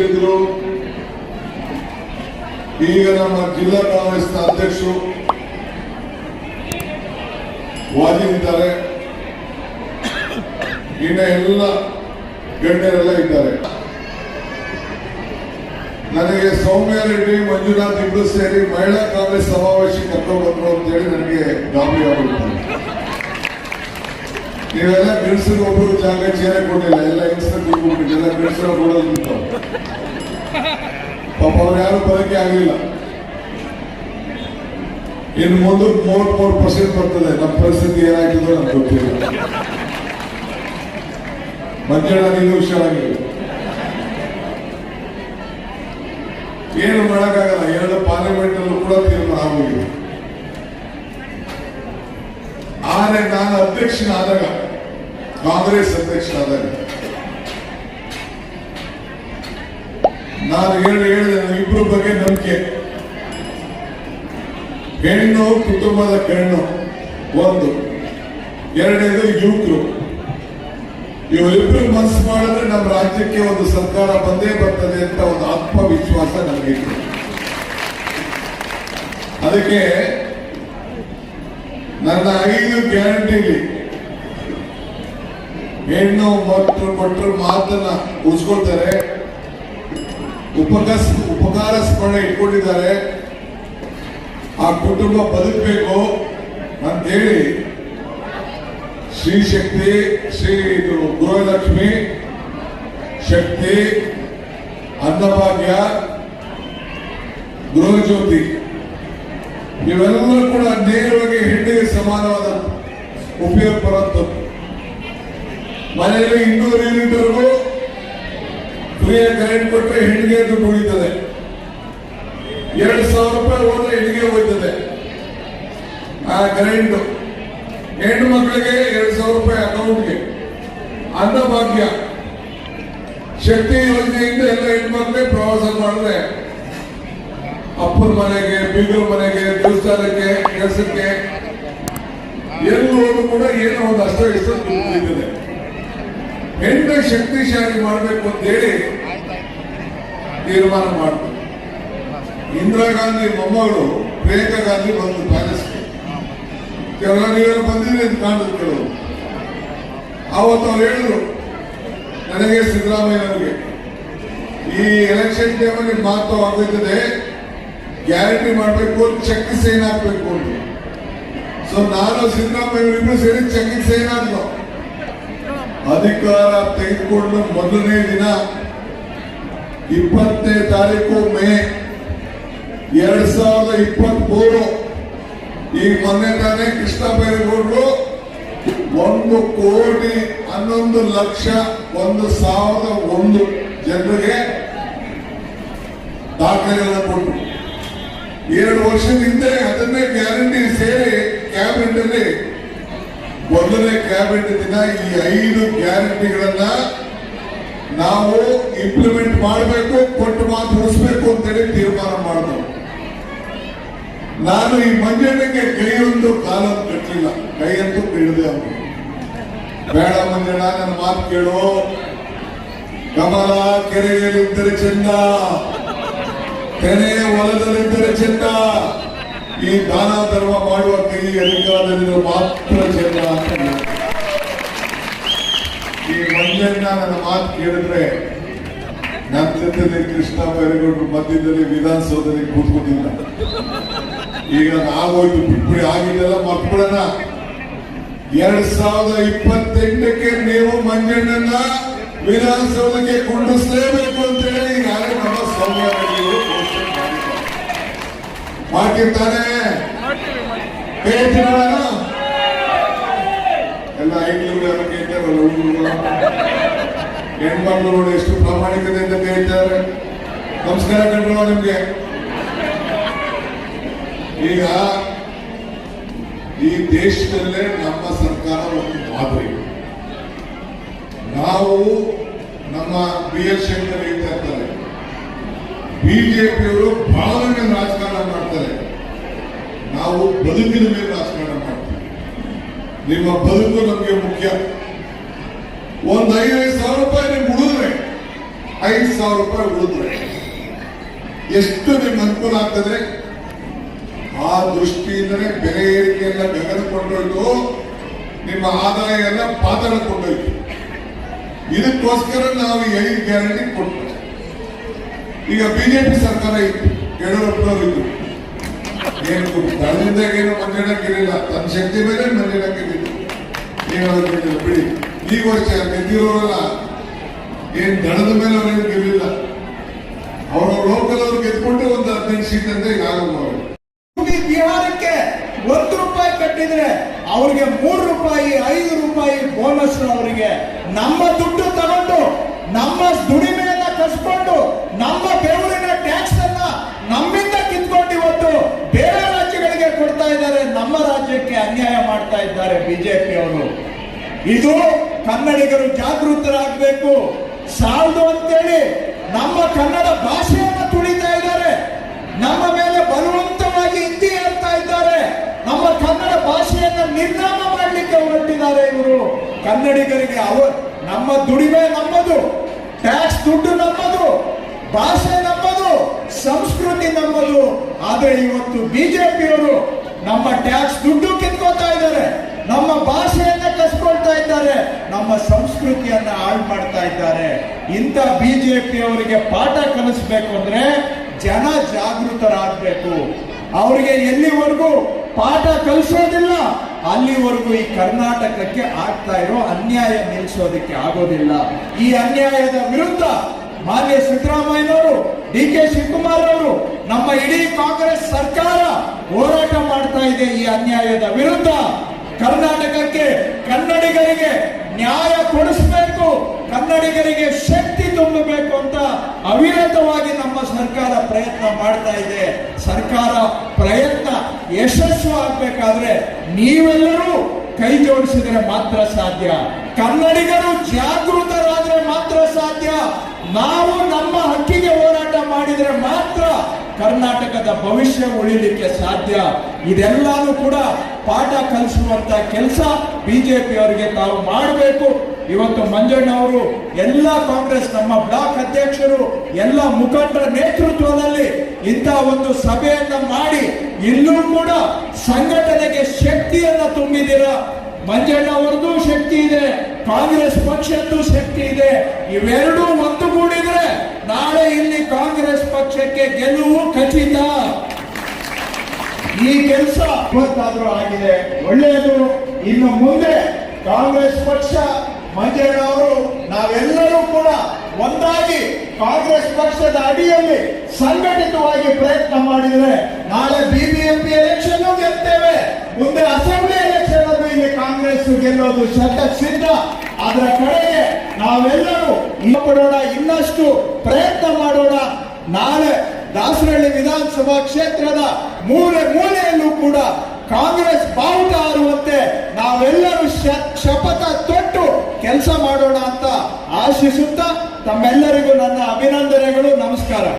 ಇದ್ರು ಈಗ ನಮ್ಮ ಜಿಲ್ಲಾ ಕಾಂಗ್ರೆಸ್ನ ಅಧ್ಯಕ್ಷರು ವಾಜಿದ್ದಾರೆ ಇನ್ನ ಎಲ್ಲ ಗಣ್ಯರೆಲ್ಲ ಇದ್ದಾರೆ. ನನಗೆ ಸೌಮ್ಯ ರೆಡ್ಡಿ, ಮಂಜುನಾಥ್ ಇಬ್ಬರು ಸೇರಿ ಮಹಿಳಾ ಕಾಂಗ್ರೆಸ್ ಸಮಾವೇಶಕ್ಕೆ ಕರ್ಕೊಂಡು ಬಂದರು ಅಂತ ಹೇಳಿ ನನಗೆ ಗಾಬರಿ ಆಗ್ಬಿಡ್ತಾರೆ ನೀವೆಲ್ಲ ಬಿಡಿಸಿದ ಒಬ್ಬರು ಜಾಗ ಚೇರೆ ಕೊಟ್ಟಿಲ್ಲ, ಎಲ್ಲ ಹೆಂಗಸರು ನಿಂತು ಪಾಪ ಅವ್ರು ಯಾರು ಬರೋಕೆ ಆಗಿಲ್ಲ. ಇನ್ನು ಮುಂದೆ ಮೂವತ್ ಮೂರು ಪರ್ಸೆಂಟ್ ಬರ್ತದೆ, ನಮ್ಮ ಪರಿಸ್ಥಿತಿ ಏನಾಗ್ತದೋ ನಮ್ಗೆ ಗೊತ್ತಿಲ್ಲ. ಮಂಜಣ್ಣ ನೀವು ಹುಷಾರಾಗಿಲ್ಲ ಏನು ಮಾಡೋಕ್ಕಾಗಲ್ಲ, ಎರಡು ಪಾರ್ಲಿಮೆಂಟ್ ಅಲ್ಲೂ ಕೂಡ ತೀರ್ಮಾನ ಆಗೋಗಿದೆ. ಆದ್ರೆ ನಾನು ಅಧ್ಯಕ್ಷನಾದಾಗ ಕಾಂಗ್ರೆಸ್ ಅಧ್ಯಕ್ಷರಾದಾಗ ನಾನು ಹೇಳಿ ಹೇಳಿದೆ ಇಬ್ಬರ ಬಗ್ಗೆ ನಂಬಿಕೆ. ಹೆಣ್ಣು ಕುಟುಂಬದ ಕಣ್ಣು ಒಂದು. ಎರಡನೇದು ಯುವಕರು. ಇವರಿಬ್ರು ಮನಸ್ಸು ಮಾಡಿದ್ರೆ ನಮ್ಮ ರಾಜ್ಯಕ್ಕೆ ಒಂದು ಸರ್ಕಾರ ಬಂದೇ ಬರ್ತದೆ ಅಂತ ಒಂದು ಆತ್ಮವಿಶ್ವಾಸ ನನಗಿತ್ತು ಅದಕ್ಕೆ ನನ್ನ ಐದು ಗ್ಯಾರಂಟಿಲಿ ಹೆಣ್ಣು ಮಕ್ಕಳು ಕೊಟ್ಟರು ಮಾತನ್ನ ಉಳಿಸ್ಕೊಳ್ತಾರೆ ಉಪಕಾಸ, ಉಪಕಾರ ಸ್ಮರಣೆ ಇಟ್ಕೊಂಡಿದ್ದಾರೆ. ಆ ಕುಟುಂಬ ಬದುಕಬೇಕು ಅಂತೇಳಿ ಶ್ರೀ ಶಕ್ತಿ, ಶ್ರೀ ಇದು ಗೃಹಲಕ್ಷ್ಮಿ, ಶಕ್ತಿ, ಅನ್ನಭಾಗ್ಯ, ಗೃಹಜ್ಯೋತಿ ಇವೆಲ್ಲರೂ ಕೂಡ ನೇರವಾಗಿ ಹೆಣ್ಣಿಗೆ ಸಮಾನವಾದ ಉಪಯೋಗ ಬರುವಂಥದ್ದು. ಮನೆಯಲ್ಲಿ ಇನ್ನೂರು ಯೂನಿಟ್ವರೆಗೂ ಫ್ರೀಯಾಗಿ ಕರೆಂಟ್ ಕೊಟ್ಟರೆ ಹೆಣ್ಣಿಗೆ ದುಡ್ಡು ಉಳಿತದೆ. ಎರಡು ಸಾವಿರ ರೂಪಾಯಿ ಹೋದ್ರೆ ಹೆಣ್ಣಿಗೆ ಹೋಯ್ತದೆ. ಆ ಕರೆಂಟು ಹೆಣ್ಣು ಮಕ್ಕಳಿಗೆ ಎರಡು ಸಾವಿರ ರೂಪಾಯಿ ಅಕೌಂಟ್ಗೆ ಅನ್ನಭಾಗ್ಯ ಶಕ್ತಿ ಯೋಜನೆಯಿಂದ ಎಲ್ಲ ಹೆಣ್ಮಕ್ಳಿಗೆ ಪ್ರವಾಸ ಮಾಡಿದ್ರೆ ಅಪ್ಪನ ಮನೆಗೆ, ಬೀಗರ ಮನೆಗೆ, ದೇವಸ್ಥಾನಕ್ಕೆ, ಕೆಲಸಕ್ಕೆ. ಎಲ್ಲರೂ ಕೂಡ ಏನೋ ಒಂದು ಅಷ್ಟ ಇಷ್ಟ ಹೆಣ್ಣ ಶಕ್ತಿಶಾಲಿ ಮಾಡಬೇಕು ಅಂತೇಳಿ ತೀರ್ಮಾನ ಮಾಡ್ತು ಇಂದಿರಾ ಗಾಂಧಿ ಮೊಮ್ಮಗಳು ಪ್ರಿಯಾಂಕಾ ಗಾಂಧಿ ಬಂದು ಪ್ಯಾಲೇಸ್ಗೆ ಕೆಲವು ನೀವೆಲ್ಲ ಬಂದಿದ್ರೆ ಅಂತ ಕಾಣುತ್ತೆ ಕೆಲವರು. ಆವತ್ತು ಅವ್ರು ಹೇಳಿದ್ರು, ನನಗೆ ಸಿದ್ದರಾಮಯ್ಯನವರಿಗೆ ಈ ಎಲೆಕ್ಷನ್ ಟೈಮಲ್ಲಿ ಮಾತು ಆಗುತ್ತದೆ ಗ್ಯಾರಂಟಿ ಮಾಡಬೇಕು ಚೆಕ್ ಸೈನ್ ಹಾಕ್ಬೇಕು ಅಂತ. ಸೊ ನಾನು ಸಿದ್ದರಾಮಯ್ಯ ಇಬ್ಬರು ಸೇರಿ ಚೆಕ್ ಸೈನ್ ಹಾಕ್ಲು ಅಧಿಕಾರ ತೆಗೆದುಕೊಂಡು ಮೊದಲನೇ ದಿನ ಇಪ್ಪತ್ತನೇ ತಾರೀಕು ಮೇ ಎರಡ್ ಸಾವಿರದ ಇಪ್ಪತ್ತ್ ಮೂರು ಈಗ ಮೊನ್ನೆ ತಾನೇ ಕೃಷ್ಣ ಬೈರೇಗೌಡರು ಒಂದು ಕೋಟಿ ಹನ್ನೊಂದು ಲಕ್ಷ ಒಂದು ಸಾವಿರದ ಒಂದು ಜನರಿಗೆ ದಾಖಲೆಗಳನ್ನು ಕೊಟ್ಟರು ಎರಡು ವರ್ಷದಿಂದ ಅದನ್ನೇ ಗ್ಯಾರಂಟಿ ಸೇರಿ ಕ್ಯಾಬಿನೆಟ್ ಅಲ್ಲಿ ಮೊದಲನೇ ಕ್ಯಾಬಿನೆಟ್ ದಿನ ಈ ಐದು ಗ್ಯಾರಂಟಿಗಳನ್ನ ನಾವು ಇಂಪ್ಲಿಮೆಂಟ್ ಮಾಡಬೇಕು, ಕೊಟ್ಟು ಮಾತು ಉಳಿಸ್ಬೇಕು ಅಂತೇಳಿ ತೀರ್ಮಾನ ಮಾಡಿದ್ರು ನಾನು ಈ ಮಂಜಣ್ಣಗೆ ಕೈಯೊಂದು ಕಾಲೊಂದು ಕಟ್ಟಲಿಲ್ಲ ಕೈಯಂತೂ ಹಿಡಿದೆ ಅವರು ಬೇಡ ಮಂಜಣ್ಣ, ನನ್ನ ಮಾತು ಕೇಳು. ಕಮಲ ಕೆರೆಯಲ್ಲಿದ್ದರೆ ಚೆಂದ. ತೆನೆ ಹೊಲದಲ್ಲಿದ್ದರೆ ಚೆಂದ. ಈ ದಾನ ಧರ್ಮ ಮಾಡುವ ಅಧಿಕಾರದಲ್ಲಿ ಮಾತ್ರ ಜನ. ಈ ಮಂಜಣ್ಣ ನನ್ನ ಮಾತು ಕೇಳಿದ್ರೆ ನನ್ನ ಜೊತೆಲಿ ಕೃಷ್ಣ ಬೈರೇಗೌಡರು ಮಧ್ಯದಲ್ಲಿ ವಿಧಾನಸೌಧದಲ್ಲಿ ಕೂತ್ಕೊಂಡಿಲ್ಲ ಈಗ ಆಗೋಯ್ತು ಬಿಟ್ಬಿಡಿ ಆಗಿದ್ದೆಲ್ಲ ಮಕ್ಕಳನ್ನ ಎರಡ್ ಸಾವಿರದ ಇಪ್ಪತ್ತೆಂಟಕ್ಕೆ ನೀವು ಮಂಜಣ್ಣನ ವಿಧಾನಸೌಧಕ್ಕೆ ಕುಂಡಿಸ್ಲೇಬೇಕು ಮಾಡ್ತಿರ್ತಾನೆ? ಎಲ್ಲ ಐದು ಯಾರು ಕೇಳ್ತಾರಲ್ಲ ಹುಡುಗರು ಹೆಣ್ಮಕ್ಳು ಎಷ್ಟು ಪ್ರಾಮಾಣಿಕತೆಯಿಂದ ಕೇಳ್ತಾರೆ. ನಮಸ್ಕಾರ ಕಂಡ್ರು ನಿಮ್ಗೆ. ಈಗ ಈ ದೇಶದಲ್ಲೇ ನಮ್ಮ ಸರ್ಕಾರ ಒಂದು ಮಾದರಿ. ನಾವು ನಮ್ಮ ಬಿ ಎಸ್ ಶಂಕರ್ ಹೇಳ್ತಾ ಇರ್ತಾರೆ ಬಿಜೆಪಿಯವರು ಭಾವನೆ ರಾಜಕಾರಣ ನಾವು ಬದುಕಿನ ಮೇಲೆ ರಾಜಕಾರಣ ಮಾಡ್ತೀವಿ. ನಿಮ್ಮ ಬದುಕು ನಮಗೆ ಮುಖ್ಯ. ಒಂದ್ ಐದೈದು ಸಾವಿರ ರೂಪಾಯಿ ನಿಮ್ಗೆ ಉಳಿದ್ರೆ, ಐದು ಸಾವಿರ ರೂಪಾಯಿ ಉಳಿದ್ರೆ. ಎಷ್ಟು ನಿಮ್ಗೆ ಅನುಕೂಲ ಆಗ್ತದೆ? ಆ ದೃಷ್ಟಿಯಿಂದಲೇ ಬೆಲೆ ಏರಿಕೆ ಎಲ್ಲ ನಿಮ್ಮ ಆದಾಯ ಎಲ್ಲ ಪಾತಾಳ ಕೊಂಡೋಯ್ತು ಇದಕ್ಕೋಸ್ಕರ ನಾವು ಐದು ಗ್ಯಾರಂಟಿ ಕೊಟ್ಟು ಈಗ ಬಿಜೆಪಿ ಸರ್ಕಾರ ಇತ್ತು, ಯಡಿಯೂರಪ್ಪನವರು ಇತ್ತು ಏನು ದಳದಿಂದ ಏನು ಮಂಜಾಡಕ್ಕಿರಲಿಲ್ಲ ತನ್ನ ಶಕ್ತಿ ಮೇಲೆ ಮಂಜಾಡಕ್ಕಿರಲಿಲ್ಲ ಬಿಡಿ. ಈ ವರ್ಷ ಗೆದ್ದಿರೋರಲ್ಲ, ಏನ್ ದಣದ ಮೇಲೆ ಅವ್ರೇನು ಗೆಲ್ಲಿಲ್ಲ ಅವರ ಲೋಕಲ್ ಅವ್ರು ಗೆದ್ಕೊಂಡು ಒಂದು ಹದಿನೈದು ಸೀಟ್ ಅಂತ ಈಗ ಬಿಹಾರಕ್ಕೆ ಒಂದು ರೂಪಾಯಿ ಕಟ್ಟಿದ್ರೆ ಅವ್ರಿಗೆ ಮೂರು ರೂಪಾಯಿ, ಐದು ರೂಪಾಯಿ ಬೋನಸ್ ಅವರಿಗೆ. ನಮ್ಮ ದುಡ್ಡು ತಗೊಂಡು, ನಮ್ಮ ದುಡಿಮೆಯನ್ನ ಕಸ್ಕೊಂಡು, ನಮ್ಮ ಬೆವರಿನ ಟ್ಯಾಕ್ಸ್ ಅನ್ನ ನಮ್ಮಿಂದ ಕಿತ್ಕೊಂಡು ಇವತ್ತು ಬೇರೆ ರಾಜ್ಯಗಳಿಗೆ ಕೊಡ್ತಾ ಇದ್ದಾರೆ ನಮ್ಮ ರಾಜ್ಯಕ್ಕೆ ಅನ್ಯಾಯ ಮಾಡ್ತಾ ಇದ್ದಾರೆ ಬಿಜೆಪಿ ಅವರು ಇದು ಕನ್ನಡಿಗರು ಜಾಗೃತರಾಗಬೇಕು. ಸಾಲದು ಅಂತೇಳಿ ನಮ್ಮ ಕನ್ನಡ ಭಾಷೆಯನ್ನ ತುಳಿತಾ ಇದ್ದಾರೆ. ನಮ್ಮ ಮೇಲೆ ಬಲವಂತವಾಗಿ ಹಿಂದಿ ಹೇಳ್ತಾ ಇದ್ದಾರೆ. ನಮ್ಮ ಕನ್ನಡ ಭಾಷೆಯನ್ನ ನಿರ್ನಾಮ ಮಾಡಲಿಕ್ಕೆ ಹೊರಟಿದ್ದಾರೆ ಇವರು. ಕನ್ನಡಿಗರಿಗೆ ಅವ, ನಮ್ಮ ದುಡಿಮೆ ನಮ್ಮದು. ಟ್ಯಾಕ್ಸ್ ದುಡ್ಡು ನಮ್ಮದು. ಭಾಷೆ ನಮ್ಮದು. ಸಂಸ್ಕೃತಿ ನಮ್ಮದು. ಆದರೆ ಇವತ್ತು ಬಿಜೆಪಿಯವರು ನಮ್ಮ ಟ್ಯಾಕ್ಸ್ ದುಡ್ಡು ಕಿತ್ಕೋತಾ ಇದ್ದಾರೆ. ನಮ್ಮ ಭಾಷೆಯನ್ನ ಕಸ್ಕೊಳ್ತಾ ಇದ್ದಾರೆ, ನಮ್ಮ ಸಂಸ್ಕೃತಿಯನ್ನ ಹಾಳು ಮಾಡ್ತಾ ಇದ್ದಾರೆ. ಇಂಥ ಬಿಜೆಪಿ ಅವರಿಗೆ ಪಾಠ ಕಲಿಸ್ಬೇಕು ಅಂದ್ರೆ ಜನ ಜಾಗೃತರಾಗಬೇಕು. ಅವರಿಗೆ ಎಲ್ಲಿವರೆಗೂ ಪಾಠ ಕಲಿಸೋದಿಲ್ಲ, ಅಲ್ಲಿವರೆಗೂ ಈ ಕರ್ನಾಟಕಕ್ಕೆ ಆಗ್ತಾ ಇರೋ ಅನ್ಯಾಯ ನಿಲ್ಲಿಸೋದಕ್ಕೆ ಆಗೋದಿಲ್ಲ. ಈ ಅನ್ಯಾಯದ ವಿರುದ್ಧ ಮಾನ್ಯ ಸಿದ್ದರಾಮಯ್ಯನವರು, ಡಿ ಕೆ ಶಿವಕುಮಾರ್ ಅವರು ನಮ್ಮ ಇಡೀ ಕಾಂಗ್ರೆಸ್ ಸರ್ಕಾರ ಹೋರಾಟ ಮಾಡ್ತಾ ಇದೆ ಈ ಅನ್ಯಾಯದ ವಿರುದ್ಧ. ನ್ಯಾಯ ಕೊಡಿಸಬೇಕು, ಕನ್ನಡಿಗರಿಗೆ ಶಕ್ತಿ ತುಂಬಬೇಕು ಅಂತ ಅವಿರತವಾಗಿ ನಮ್ಮ ಸರ್ಕಾರ ಪ್ರಯತ್ನ ಮಾಡ್ತಾ ಇದೆ. ಸರ್ಕಾರ ಪ್ರಯತ್ನ ಯಶಸ್ಸು ಆಗ್ಬೇಕಾದ್ರೆ ನೀವೆಲ್ಲರೂ ಕೈ ಜೋಡಿಸಿದ್ರೆ ಮಾತ್ರ ಸಾಧ್ಯ. ಕನ್ನಡಿಗರು ಜಾಗೃತರಾದ್ರೆ ಮಾತ್ರ ಸಾಧ್ಯ. ನಾವು ನಮ್ಮ ಹಕ್ಕಿಗೆ ಹೋರಾಟ ಮಾಡಿದ್ರೆ ಮಾತ್ರ ಕರ್ನಾಟಕದ ಭವಿಷ್ಯ ಉಳಿಲಿಕ್ಕೆ ಸಾಧ್ಯ. ಇದೆಲ್ಲಾನು ಕೂಡ ಪಾಠ ಕಲಿಸುವಂತ ಕೆಲಸ ಬಿಜೆಪಿ ಅವರಿಗೆ ತಾವು ಮಾಡಬೇಕು. ಇವತ್ತು ಮಂಜಣ್ಣ ಅವರು ಎಲ್ಲ ಕಾಂಗ್ರೆಸ್ ನಮ್ಮ ಬ್ಲಾಕ್ ಅಧ್ಯಕ್ಷರು, ಎಲ್ಲ ಮುಖಂಡರ ನೇತೃತ್ವದಲ್ಲಿ ಇಂಥ ಒಂದು ಸಭೆಯನ್ನ ಮಾಡಿ, ಇಲ್ಲೂ ಕೂಡ ಸಂಘಟನೆಗೆ ಶಕ್ತಿಯನ್ನ ತುಂಬಿದಿರ ಮಂಜಣ್ಣ ಅವರದ್ದು ಶಕ್ತಿ ಇದೆ, ಕಾಂಗ್ರೆಸ್ ಪಕ್ಷದ್ದು ಶಕ್ತಿ ಇದೆ. ಇವೆರಡೂ ಒಂದುಗೂಡಿದ್ರೆ ನಾಳೆ ಇಲ್ಲಿ ಕಾಂಗ್ರೆಸ್ ಪಕ್ಷಕ್ಕೆ ಗೆಲುವು ಖಚಿತ. ಈ ಕೆಲಸ ಇವತ್ತಾದ್ರೂ ಆಗಿದೆ. ಒಳ್ಳೆಯದು. ಇನ್ನು ಮುಂದೆ ಕಾಂಗ್ರೆಸ್ ಪಕ್ಷ ಮಂಜೇಣ ಅವರು, ನಾವೆಲ್ಲರೂ ಕೂಡ ಒಂದಾಗಿ ಕಾಂಗ್ರೆಸ್ ಪಕ್ಷದ ಅಡಿಯಲ್ಲಿ ಸಂಘಟಿತವಾಗಿ ಪ್ರಯತ್ನ ಮಾಡಿದರೆ ನಾಳೆ ಬಿಬಿಎಂಪಿ ಎಲೆಕ್ಷನ್ ಗೆಲ್ತೇವೆ. ಮುಂದೆ ಅಸೆಂಬ್ಲಿ ಎಲೆಕ್ಷನ್ ಅನ್ನು ಇಲ್ಲಿ ಕಾಂಗ್ರೆಸ್ ಗೆಲ್ಲೋದು ಶತ ಸಿದ್ಧ. ಅದರ ಕಡೆಗೆ ನಾವೆಲ್ಲರೂ ಕೊಡೋಣ, ಇನ್ನಷ್ಟು ಪ್ರಯತ್ನ ಮಾಡೋಣ. ನಾಳೆ ದಾಸರಳ್ಳಿ ವಿಧಾನಸಭಾ ಕ್ಷೇತ್ರದ ಮೂಲೆ ಮೂಲೆಯಲ್ಲೂ ಕೂಡ ಕಾಂಗ್ರೆಸ್ ಬಾವುಟ ಹಾರುವಂತೆ ನಾವೆಲ್ಲರೂ ಶಪಥ ತೊಟ್ಟು ಕೆಲಸ ಮಾಡೋಣ ಅಂತ ಆಶಿಸುತ್ತಾ ತಮ್ಮೆಲ್ಲರಿಗೂ ನನ್ನ ಅಭಿನಂದನೆಗಳು, ನಮಸ್ಕಾರ.